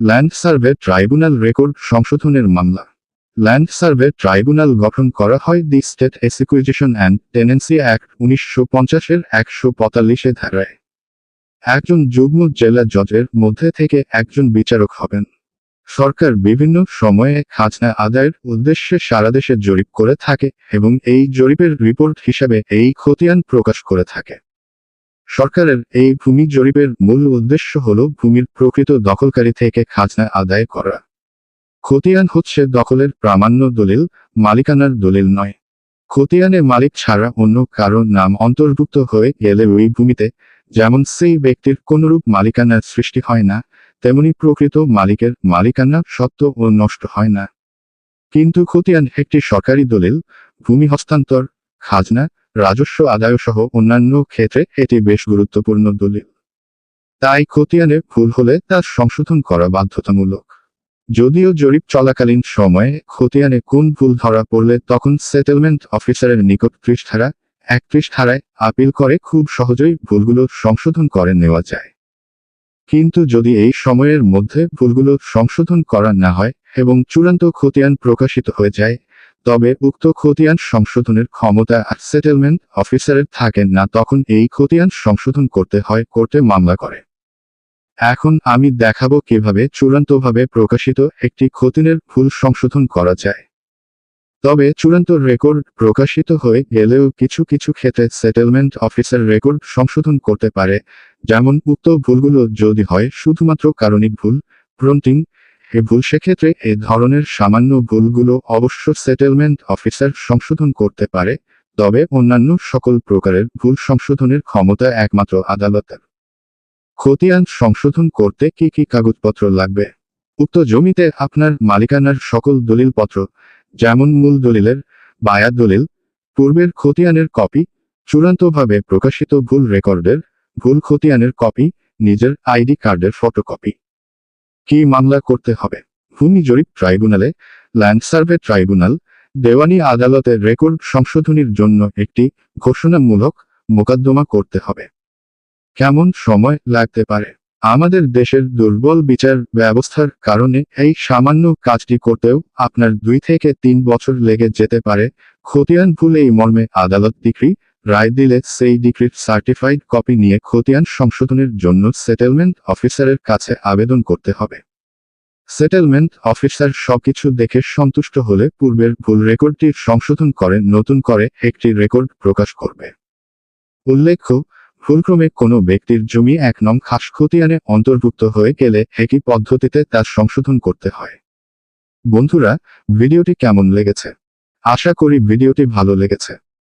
Land survey tribunal record সংশোধনের মামলা। Land survey tribunal গঠন করা হয় the state acquisition and tenancy act উনিশশো পঞ্চাশের একশো পঁয়তাল্লিশে ধারায়। একজন যুগ্ম জেলা জজের মধ্যে থেকে একজন বিচারক হবেন। সরকার বিভিন্ন সময়ে খাজনা আদায়ের উদ্দেশ্যে সারা দেশে জরিপ করে থাকে এবং এই জরিপের রিপোর্ট হিসাবে এই খতিয়ান প্রকাশ করে থাকে। সরকারের এই ভূমি জরিপের মূল উদ্দেশ্য হল ভূমির প্রকৃত দখলকারী থেকে খাজনা আদায় করা। খতিয়ান হচ্ছে দখলের প্রামাণ্য দলিল, মালিকানার দলিল নয়। খতিয়ানে মালিক ছাড়া অন্য কারও নাম অন্তর্ভুক্ত হয়ে গেলে ওই ভূমিতে যেমন সেই ব্যক্তির কোনরূপ মালিকানার সৃষ্টি হয় না, তেমনি প্রকৃত মালিকের মালিকানা সত্য ও নষ্ট হয় না। কিন্তু খতিয়ান একটি সরকারি দলিল, ভূমি হস্তান্তর, খাজনা রাজস্ব আদায় সহ অন্যান্য ক্ষেত্রে এটি বেশ গুরুত্বপূর্ণ দলিল। তাই খতিয়ানে ভুল হলে তা সংশোধন করা বাধ্যতামূলক। যদিও জরিপ চলাকালীন সময়ে খতিয়ানে কোন ভুল ধরা পড়লে তখন সেটেলমেন্ট অফিসারের নিকট পৃষ্ঠারা একত্রিশ ধারায় আপিল করে খুব সহজেই ভুলগুলো সংশোধন করে নেওয়া যায়। কিন্তু যদি এই সময়ের মধ্যে ভুলগুলো সংশোধন করা না হয় এবং চূড়ান্ত খতিয়ান প্রকাশিত হয়ে যায় তবে উক্ত খতিয়ান সংশোধনের ক্ষমতা আর সেটেলমেন্ট অফিসারের থাকে না, তখন এই খতিয়ান সংশোধন করতে হয় কোর্টে মামলা করে। এখন আমি দেখাবো কীভাবে চূড়ান্তভাবে প্রকাশিত একটি খতিয়ানের ভুল সংশোধন করা যায়। তবে চূড়ান্ত রেকর্ড প্রকাশিত হয়ে গেলেও কিছু কিছু ক্ষেত্রে সেটেলমেন্ট অফিসার রেকর্ড সংশোধন করতে পারে, যেমন উক্ত ভুলগুলো যদি হয়, শুধুমাত্র কারণিক ভুল প্রন্টিং ভুল সেক্ষেত্রে এ ধরনের সামান্য ভুলগুলো অবশ্য সেটেলমেন্ট অফিসার সংশোধন করতে পারে, তবে অন্যান্য সকল প্রকারের ভুল সংশোধনের ক্ষমতা একমাত্র আদালতের। খতিয়ান সংশোধন করতে কি কি কাগজপত্র লাগবে? উক্ত জমিতে আপনার মালিকানার সকল দলিলপত্র, যেমন মূল দলিলের বায়াত দলিল, পূর্বের খতিয়ানের কপি, চূড়ান্তভাবে প্রকাশিত ভুল রেকর্ডের, ভুল খতিয়ানের কপি, নিজের আইডি কার্ডের ফটোকপি। কি মামলা করতে হবে? ভূমি জরিপ ট্রাইব্যুনালে, ল্যান্ড সার্ভে ট্রাইব্যুনাল, দেওয়ানি আদালতে রেকর্ড সংশোধনীর জন্য একটি ঘোষণামূলক মোকদ্দমা করতে হবে। কেমন সময় লাগতে পারে? আমাদের দেশের দুর্বল বিচার ব্যবস্থার কারণে এই সামান্য কাজটি করতেও আপনার দুই থেকে তিন বছর লেগে যেতে পারে। খতিয়ান ভুল এই মর্মে আদালত ডিগ্রি রায় দিলে সেই ডিগ্রির সার্টিফাইড কপি নিয়ে খতিয়ান সংশোধনের জন্য সেটেলমেন্ট অফিসারের কাছে আবেদন করতে হবে। সেটেলমেন্ট অফিসার সবকিছু দেখে সন্তুষ্ট হলে পূর্বের ভুল রেকর্ডটি সংশোধন করে, নতুন করে একটি রেকর্ড প্রকাশ করবে। উল্লেখ্য, ভুলক্রমে কোনো ব্যক্তির জমি এক নং খাস খতিয়ানে অন্তর্ভুক্ত হয়ে গেলে একই পদ্ধতিতে তার সংশোধন করতে হয়। বন্ধুরা, ভিডিওটি কেমন লেগেছে? আশা করি ভিডিওটি ভালো লেগেছে।